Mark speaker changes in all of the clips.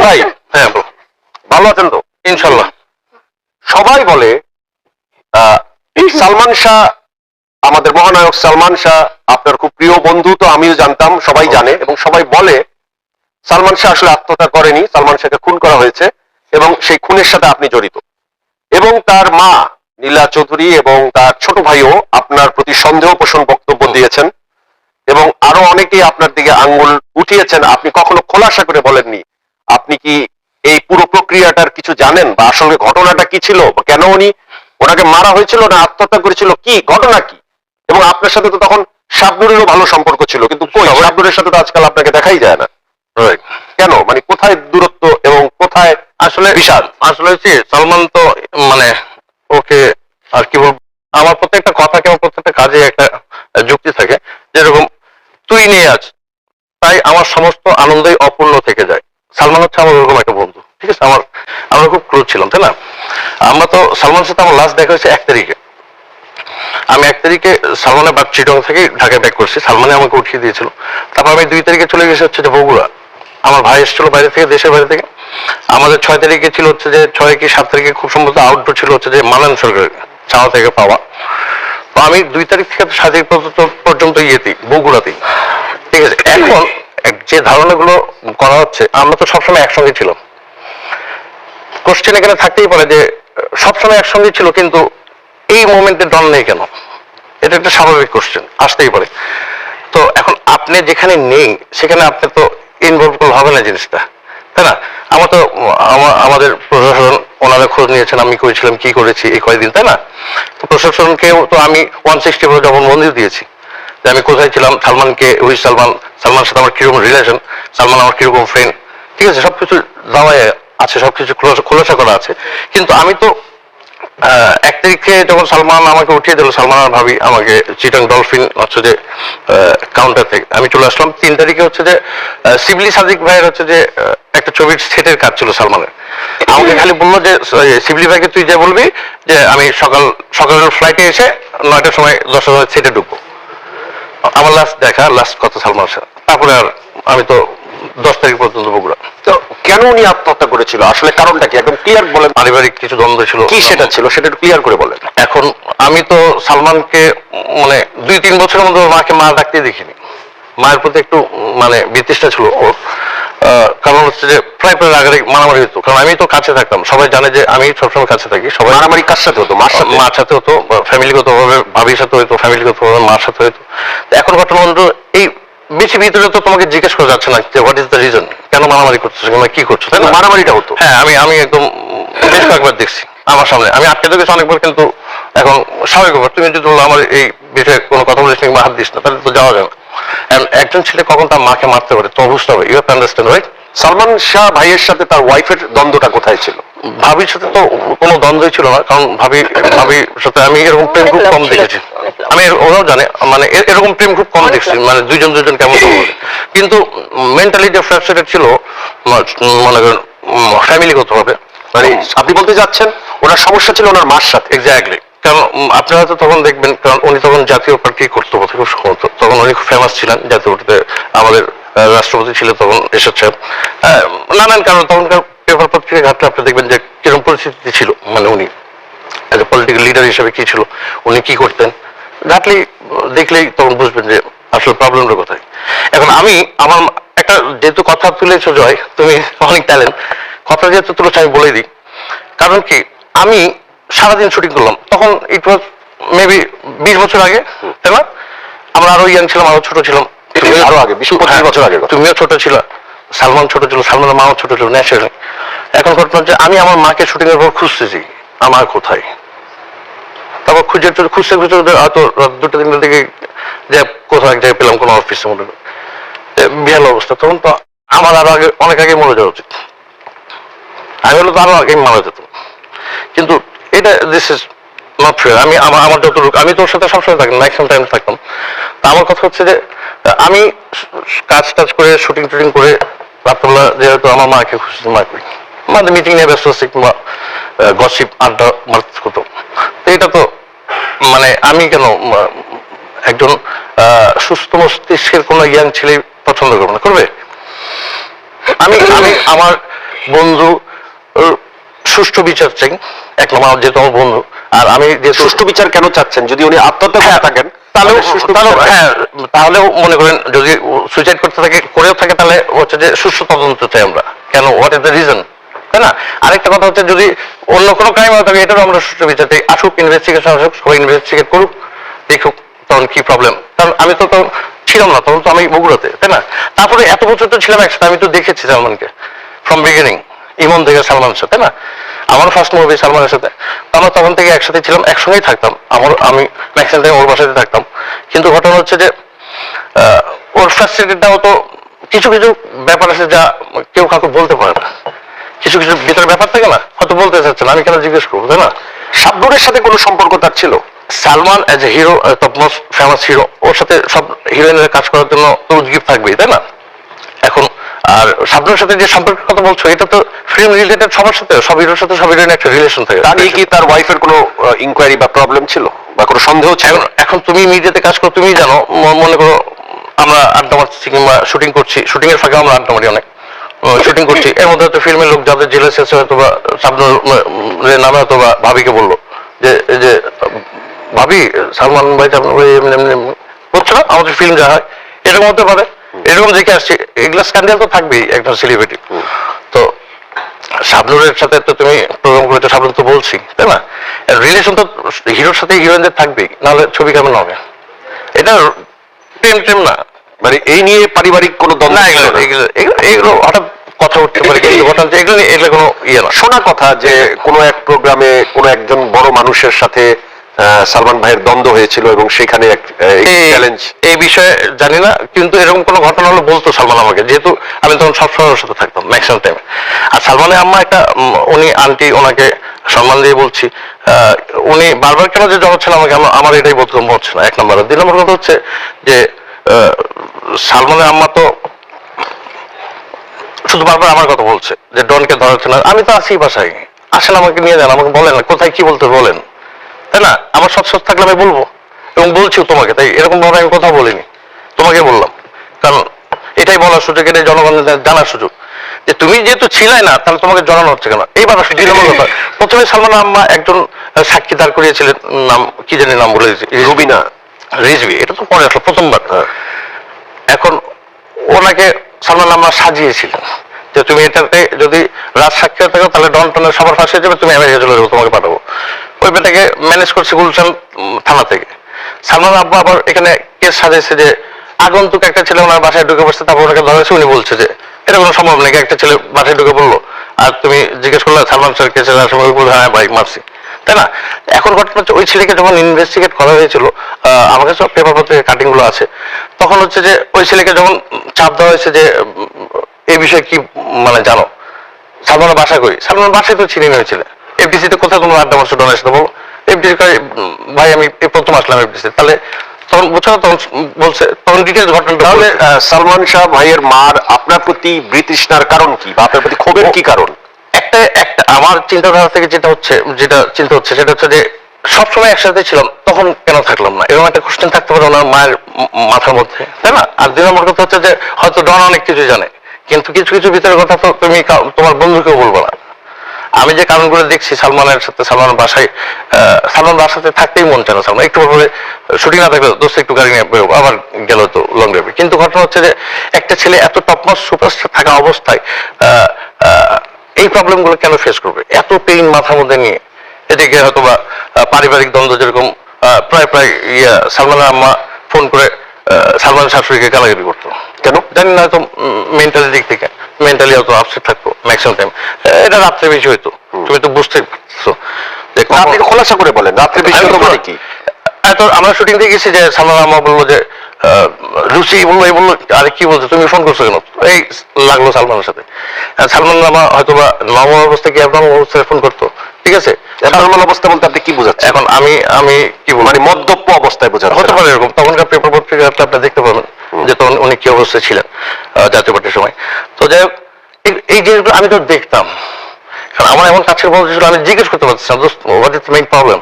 Speaker 1: ভাই
Speaker 2: হ্যাঁ
Speaker 1: ভালো আছেন তো?
Speaker 2: ইনশাল্লাহ।
Speaker 1: সবাই বলে আহ, সালমান শাহ আমাদের মহানায়ক সালমান শাহ আপনার খুব প্রিয় বন্ধু তো আমিও জানতাম সবাই জানে এবং সবাই বলে সালমান শাহ আসলে আত্মহত্যা করেনি সালমান শাহকে খুন করা হয়েছে এবং সেই খুনের সাথে আপনি জড়িত। এবং তার মা নীলা চৌধুরী এবং তার ছোট ভাইও আপনার প্রতি সন্দেহ পোষণ বক্তব্য দিয়েছেন এবং আরও অনেকেই আপনার দিকে আঙ্গুল উঠিয়েছেন আপনি কখনো খোলাসা করে বলেননি। আপনি কি এই পুরো প্রক্রিয়াটার কিছু জানেন? বা আসলে ঘটনাটা কি ছিল? বা কেন উনি ওনাকে মারা হয়েছিল না আত্মহত্যা করেছিল? কি? ঘটনা কি? এবং আপনার সাথে তো তখন শাবনুরেরও ভালো সম্পর্ক ছিল কিন্তু কই? শাবনুরের সাথে তো আজকাল আপনাকে দেখাই যায় না।
Speaker 2: Right.
Speaker 1: কেন? মানে কোথায় দূরত্ব এবং কোথায়
Speaker 2: আসলে
Speaker 1: বিষাদ?
Speaker 2: আসলে হচ্ছে সালমান তো মানে ওকে আর কি বলব? আমার প্রত্যেকটা কথা কেমন প্রত্যেকটা কাজে একটা যুক্তি থাকে যেরকম তুই নিয়ে আছ তাই আমার সমস্ত আনন্দই অপূর্ণ থেকে যায়। সালমান হচ্ছে আমার ওরকম একটা বন্ধু। ঠিক আছে? আমার আমরা খুব ক্লোজ ছিলাম, তাই না? আমরা তো সালমানের সাথে আমার লাস্ট দেখা হয়েছে এক তারিখে। আমি এক তারিখে সালমানের বাদ চিটং থেকে ঢাকায় ব্যাক করছি। সালমানে আমাকে উঠিয়ে দিয়েছিল। তারপর আমি দুই তারিখে চলে গেছি হচ্ছে যে বগুড়া। আমার ভাই এসেছিল বাইরে থেকে, দেশের বাইরে থেকে। আমাদের ছয় তারিখে ছিল হচ্ছে যে ছয় কি সাত তারিখে খুব সম্ভবত আউটডোর ছিল হচ্ছে যে মালান সরকার চাওয়া থেকে পাওয়া। তো আমি দুই তারিখ থেকে সাত তারিখ পর্যন্ত- ইয়েতেই, বগুড়াতেই। ঠিক আছে? এখন যে ধারণাগুলো করা হচ্ছে, আমরা তো সবসময় একসঙ্গে ছিলাম। কোশ্চেন এখানে থাকতেই পারে যে, সবসময় একসঙ্গে ছিল, কিন্তু এই মোমেন্টে ডন নেই কেন? এটা একটা স্বাভাবিক কোশ্চেন আসতেই পারে। তো এখন আপনি যেখানে নেই, সেখানে আপনি তো ইনভলভ করলে হবে না জিনিসটা, তাই না? আমার তো আমাদের প্রশাসন ওনারা খোঁজ নিয়েছেন, আমি করেছিলাম, কি করেছি, এই কয়েকদিন তাই না? তো প্রশাসনকেও তো আমি ওয়ান সিক্সটি ফোর জবান বন্দি দিয়েছি, যে আমি কোথায় ছিলাম, সালমানকে উই সালমান সালমানের সাথে আমার কীরকম রিলেশন সালমান আমার কীরকম ফ্রেন্ড ঠিক আছে? সবকিছু দেওয়াই আছে, সবকিছু খোলাসা খোলাসা করা আছে। কিন্তু আমি তো এক তারিখে যখন সালমান আমাকে উঠিয়ে দিল, সালমান আর ভাবি আমাকে চিটাং ডলফিন হচ্ছে যে কাউন্টার থেকে, আমি চলে আসলাম। তিন তারিখে হচ্ছে যে শিবলি সাদিক ভাইয়ের হচ্ছে যে একটা ছবির সেটের কাজ ছিল সালমানের। আমাকে খালি বলল যে শিবলি ভাইকে তুই যে বলবি যে, আমি সকাল, সকালের ফ্লাইটে এসে নয়টার সময় দশটার সময় সেটে ঢুকবো। আমার লাস্ট দেখা লাস্ট কথা সালমান শাহ। তারপরে আর আমি তো দশ তারিখ পর্যন্ত বগুড়া।
Speaker 1: তো কেন উনি আত্মহত্যা করেছিল? আসলে কারণটা কি? একদম ক্লিয়ার বলেন।
Speaker 2: পারিবারিক কিছু দ্বন্দ্ব ছিল।
Speaker 1: কি সেটা ছিল? সেটা একটু ক্লিয়ার করে বলেন।
Speaker 2: এখন আমি তো সালমানকে মানে দুই তিন বছরের মধ্যে মাকে মা ডাকতে দেখিনি। মায়ের প্রতি একটু মানে বিতৃষ্ণা ছিল ওর। কারণ হচ্ছে যে প্রায় প্রায় রাগারে মারামারি হতো। কারণ আমি তো কাছে থাকতাম। সবাই জানে যে আমি সবসময় কাছে থাকি। সবাই
Speaker 1: মারামারি কার সাথে হতো? মার সাথে?
Speaker 2: মার সাথে হতো ফ্যামিলিগত ভাবে ভাবির সাথে হতো ফ্যামিলিগত ভাবে মার সাথে হতো। তো এখন ঘটনা এই বেশি ভিতরে তো তোমাকে জিজ্ঞেস করা যাচ্ছে না যে হোয়াট ইজ দ্য রিজন কেন মারামারি করছ কিংবা কি করছ? তাই
Speaker 1: মারামারিটা হতো?
Speaker 2: হ্যাঁ আমি আমি একদম বেশ কয়েকবার দেখছি আমার সামনে। আমি আটকে দেখেছি অনেকবার কিন্তু এখন স্বাভাবিক ব্যাপার। তুমি যদি আমার এই বিষয়ে কোনো কথা বলিস না হাত দিস না তাহলে তো যাওয়া যাবে একজন ছেলে কখন তার মাকে মারতে পারে, তো বুঝতে হবে। You have understand right
Speaker 1: Salman Shah ভাইয়ের সাথে তার ওয়াইফের দ্বন্দ্বটা কোথায় ছিল?
Speaker 2: ভাবির সাথে তো কোনো দ্বন্দ্বই ছিল না, কারণ ভাবি, ভাবির সাথে আমি এরকম প্রেম খুব কম দেখেছি। আমি ওরাও জানে মানে এরকম প্রেম খুব কম দেখছি মানে দুইজন দুজন কেমন। কিন্তু মেন্টালি যে ফ্রাস্ট্রেটেড ছিল মনে করেন ফ্যামিলিগত ভাবে
Speaker 1: মানে আপনি বলতে যাচ্ছেন, ওনার সমস্যা ছিল ওনার মার সাথে।
Speaker 2: এক্স্যাক্টলি কারণ আপনারা তো তখন দেখবেন কারণ উনি তখন জাতীয় পার্টি করতে বোধ খুব সম্ভবত তখন উনি খুব ফেমাস ছিলেন জাতীয় পার্টিতে। আমাদের রাষ্ট্রপতি ছিল তখন এসেছে আহ, নানান কারণ তখনকার পেপার পত্রিকা ঘাটলে আপনি দেখবেন যে কীরকম পরিস্থিতি ছিল মানে উনি। এজ এ পলিটিক্যাল লিডার হিসেবে কি ছিল উনি কি করতেন। ঘাটলি দেখলেই তখন বুঝবেন যে আসলে প্রবলেমটা কোথায়। এখন আমি আমার একটা যেহেতু কথা তুলেছো জয় তুমি অনেক ট্যালেন্ট কথা যেহেতু তুলেছো আমি বলে দিই। কারণ কি আমি সারাদিন শুটিং করলাম। তখন ইট ওয়াজ মেবি বিশ বছর আগে তাই না? আমরা আরও ইয়াং ছিলাম আরও ছোট ছিলাম।
Speaker 1: আরও আগে, 20 25
Speaker 2: হ্যাঁ,
Speaker 1: বছর কথা।
Speaker 2: তুমিও ছোট ছিল। সালমান ছোট ছিল সালমানের মাও ছোট ছিল ন্যাচারালি এখন ঘটনা হচ্ছে আমি আমার মাকে শুটিং এর পর খুঁজতেছি আমার কোথায়? তারপর খুঁজে খুঁজতে খুঁজতে হয়তো দুটো তিনটার দিকে যে কোথাও এক জায়গায় পেলাম কোনো অফিসে মনে হয়। বিহাল অবস্থা। তখন তো আমার আরও আগে অনেক আগে মরে যাওয়া উচিত। আমি হলো তো আরও আগে মারা যেত কিন্তু এটা দিস ইজ নট ফেয়ার আমি আমার আমার যতটুকু, আমি তোর সাথে সবসময় থাকতাম ম্যাক্সিমাম টাইম থাকতাম। তা আমার কথা হচ্ছে যে, আমি কাজ টাজ করে শুটিং টুটিং করে রাত্রবেলা যেহেতু আমার মাকে খুশি মা করি, মাঝে মিটিং নিয়ে ব্যস্ত আছি কিংবা গসিপ আড্ডা মারতে হতো তো এটা তো মানে আমি কেন একজন সুস্থ মস্তিষ্কের কোনো ইয়াং ছেলে পছন্দ করব না। করবে? আমি আমি আমার বন্ধু সুষ্ঠু বিচার চাই। এক নম্বর যেহেতু আমার বন্ধু আর আমি যে
Speaker 1: সুষ্ঠু বিচার কেন চাচ্ছেন? যদি উনি আত্মহত্যা করে থাকেন
Speaker 2: তাহলেও
Speaker 1: চাই।
Speaker 2: হ্যাঁ তাহলেও মনে করেন যদি সুইসাইড করতে থাকে করেও থাকে তাহলে হচ্ছে যে সুষ্ঠু তদন্ত চাই আমরা। কেন? হোয়াট ইজ দ্য রিজন তাই না? আরেকটা কথা হচ্ছে যদি অন্য কোনো ক্রাইম হয়ে এটারও আমরা সুষ্ঠু বিচার চাই। আসুক ইনভেস্টিগেশন আসুক সবাই ইনভেস্টিগেট করুক দেখুক তখন কি প্রবলেম কারণ আমি তো তখন ছিলাম না তখন তো আমি বগুড়াতে তাই না? তারপরে এত বছর তো ছিলাম একসাথে আমি তো দেখেছি সালমানকে ফ্রম বিগিনিং ইমন থেকে সালমান সাথে তাই না? আমার ফার্স্ট মুভি সালমানের সাথে। আমরা তখন থেকে একসাথে ছিলাম, একসঙ্গেই থাকতাম। আমার, আমি ম্যাক্সিমাম টাইম ওর বাসাতে থাকতাম। কিন্তু ঘটনা হচ্ছে যে ওর ফ্রাস্ট্রেটেডটাও তো কিছু কিছু ব্যাপার আছে যা কেউ কাউকে বলতে পারে না। কিছু কিছু ভিতরে ব্যাপার থাকে না, হয়তো বলতে চাচ্ছে না, আমি কেন জিজ্ঞেস করব, তাই না?
Speaker 1: শাবনুরের সাথে কোনো সম্পর্ক তার ছিল।
Speaker 2: Salman as a hero most famous hero ওর সাথে সব হিরোইনের কাজ করার জন্য তো উদ্গীপ থাকবেই, তাই না? আর শাবনুরের সাথে যে সম্পর্কের কথা বলছো এটা তো ফিল্ম রিলেটেড সবার সাথে সব হিরোর সাথে সব হিরোইনের একটা রিলেশন থাকে
Speaker 1: তা নিয়ে কি তার ওয়াইফের কোনো ইনকোয়ারি বা প্রবলেম ছিল বা কোনো সন্দেহ ছিল
Speaker 2: এখন তুমি মিডিয়াতে কাজ করো তুমি জানো মনে করো আমরা আড্ডা মারছি কিংবা শুটিং করছি শুটিং এর ফাঁকে আমরা আড্ডা মারি অনেক শুটিং করছি এর মধ্যে হয়তো ফিল্মের লোক যাদের জেলে শেষে হয়তো বা শাবনুর নামে হয়তো বা ভাবিকে বলল যে এই যে ভাবি সালমান ভাই শাবনুর ভাই এমনি এমনি বুঝছ না আমাদের ফিল্ম যা হয় এরকম হতে পারে এরকম দেখে আসছে এগুলো স্ক্যান্ডাল তো থাকবেই একজন সেলিব্রিটি তো শাবনুরের সাথে তো তুমি প্রোগ্রাম করেছ শাবনুর তো বলছি তাই না? রিলেশন তো হিরোর সাথে হিরোইনদের থাকবেই নাহলে ছবি কেমন হবে? এটা প্রেম টেম না।
Speaker 1: মানে এই নিয়ে পারিবারিক কোনো দ্বন্দ্ব
Speaker 2: না এগুলো এগুলো হঠাৎ কথা উঠতে পারে কিন্তু ঘটনা এগুলো এগুলো কোনো ইয়ে না।
Speaker 1: শোনা কথা যে কোনো এক প্রোগ্রামে কোনো একজন বড় মানুষের সাথে সালমান ভাইয়ের দ্বন্দ্ব হয়েছিল এবং সেখানে এক চ্যালেঞ্জ
Speaker 2: এই বিষয়ে জানি না কিন্তু এরকম কোনো ঘটনা হলে বলতো সালমান আমাকে। যেহেতু আমি তখন সবসময় ওর সাথে থাকতাম ম্যাক্সিমাম টাইমে আর সালমানের আম্মা একটা উনি আন্টি ওনাকে সম্মান দিয়ে বলছি উনি বারবার কেন যে জড়াচ্ছেন আমাকে আমার- এটাই বোধগম্য হচ্ছে না এক নম্বর। দুই নম্বর কথা হচ্ছে যে আহ, সালমানের আম্মা তো শুধু বারবার আমার কথা বলছে যে ডনকে ধরাচ্ছে না। আমি তো আছি বাসায়। আসেন আমাকে নিয়ে যান আমাকে বলেন না কোথায় কি বলতে বলেন। তাই না? আমার সৎ সৎ থাকলে আমি বলব। এবং বলছিও তোমাকে তাই এরকম ভাবে আমি কথা বলিনি। তোমাকে বললাম। কারণ এটাই বলার সুযোগ এটাই জনগণের জানার সুযোগ। যে তুমি যেহেতু ছিলাই না তাহলে তোমাকে জানানো হচ্ছে কেন? এইবার আসো দুই নম্বর কথা। প্রথমে সালমান আম্মা একজন সাক্ষী দাঁড় করিয়েছিলেন নাম কি জানি নাম বলে
Speaker 1: রুবিনা।
Speaker 2: রিজভি এটা তো পরে আসলো প্রথমবার। এখন ওনাকে সালমান আম্মা সাজিয়েছিলেন। যে তুমি এটাতে যদি রাজ সাক্ষী থাকো তাহলে ডন টনের সবার ফাঁসে যাবে তুমি আমেরিকা চলে যাব তোমাকে পাঠাবো। ওই বেটাকে ম্যানেজ করছে গুলশান থানা থেকে। সালমান আব্বা আবার এখানে কেস সাজিয়েছে যে আগন্তুক একটা ছেলে ওনার বাসায় ঢুকে পড়ছে তারপর ওনাকে ধরা হয়েছে উনি বলছে যে এটা কোনো সম্ভব নাকি একটা ছেলে বাসায় ঢুকে পড়ল? আর তুমি জিজ্ঞেস করলে সালমান স্যার কেসের আসামি বলল, হ্যাঁ বাইক মারছি তাই না? এখন ঘটনা হচ্ছে ওই ছেলেকে যখন ইনভেস্টিগেট করা হয়েছিল আমার কাছে পেপার পত্রের কাটিংগুলো আছে তখন হচ্ছে যে ওই ছেলেকে যখন চাপ দেওয়া হয়েছে যে এই বিষয়ে কি মানে জানো? সালমানের বাসা কই? সালমানের বাসায় তো চিনি হয়েছিল এফডিসি তে কোথায় তোমার আড্ডা মারছো সাথে বলো এফডিসি ভাই আমি প্রথম আসলাম এফডিসি তাহলে তখন বুঝছ তখন বলছে তখন ডিটেলস ঘটনাটা
Speaker 1: তাহলে সালমান শাহ ভাইয়ের মার আপনার প্রতি বৃতৃষ্ণার কারণ কি? বা আপনার প্রতি ক্ষোভের কি কারণ?
Speaker 2: একটা একটা আমার চিন্তাধারা থেকে যেটা হচ্ছে যেটা চিন্তা হচ্ছে সেটা হচ্ছে যে সবসময় একসাথে ছিলাম তখন কেন থাকলাম না? এরকম একটা কোশ্চেন থাকতে পারে ওনার মায়ের মাথার মধ্যে তাই না? আর দুই নম্বর কথা হচ্ছে যে হয়তো ডন অনেক কিছু জানে কিন্তু কিছু কিছু ভিতরের কথা তো তুমি তোমার বন্ধুকেও বলব না। আমি যে কারণগুলো দেখছি সালমানের সাথে সালমানের বাসায় সালমান বাসাতে থাকতেই মন চায় না সালমান। একটু পরে শুটিং না থাকলে দোস্ত একটু গাড়ি নিয়ে বেরোবো আবার গেল তো লং ড্রাইভে কিন্তু ঘটনা হচ্ছে যে একটা ছেলে এত টপমাস সুপারস্টার থাকা অবস্থায় আহ, আহ, এই প্রবলেমগুলো কেন ফেস করবে? এত পেইন মাথার মধ্যে নিয়ে। এদিকে হয়তো বা পারিবারিক দ্বন্দ্ব যেরকম আহ, প্রায় প্রায় ইয়া সালমানের আম্মা ফোন করে আহ, সালমানের শাশুড়িকে গালাগালি করতো।
Speaker 1: কেন?
Speaker 2: জানি না হয়তো মেন্টালি দিক থেকে। মেন্টালি হয়তো আপসেট থাকতো ম্যাক্সিমাম টাইম এটা রাত্রে বেশি হইতো। তুমি তো বুঝতে পারছ
Speaker 1: আপনি খোলাসা করে বলেন রাত্রে বেশি হতো মানে কি?
Speaker 2: এত আমরা শুটিং দিয়ে গেছি যে সালমান আমা বলল যে রুচি বলল এই বলল আরে কি বলছো তুমি ফোন করছ কেন? এই লাগল সালমানের সাথে। সালমান আমা হয়তো বা নর্মাল অবস্থায় কি নর্মাল অবস্থায় ফোন করতো? ঠিক আছে?
Speaker 1: নর্মাল অবস্থা বলতে আপনি কি বোঝাচ্ছেন?
Speaker 2: এখন আমি আমি কি বলব?
Speaker 1: মানে মদ্যপ অবস্থায় বোঝাচ্ছেন
Speaker 2: হতে পারে এরকম। তখনকার পেপার পত্রিকা আপনি দেখতে পাবেন যে তখন উনি কি অবস্থায় ছিলেন জাতীয় পার্টির সময়। তো যাই হোক এই- জিনিসগুলো আমি তো দেখতাম। কারণ আমার এমন কাছের বন্ধু ছিল আমি জিজ্ঞেস করতে পারছি না দোস্ত হোয়াট মেইন প্রবলেম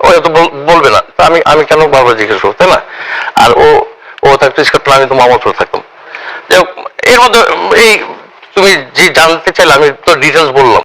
Speaker 2: ও এত বল- বলবে না তো আমি আমি কেন বারবার জিজ্ঞেস করব তাই না? আর ও ও থাকতো স্কটল্যান্ড আমি তো মামা করে থাকতাম। যাই হোক, এর মধ্যে এই তুমি যে জানতে চাইলে আমি তো ডিটেলস বললাম।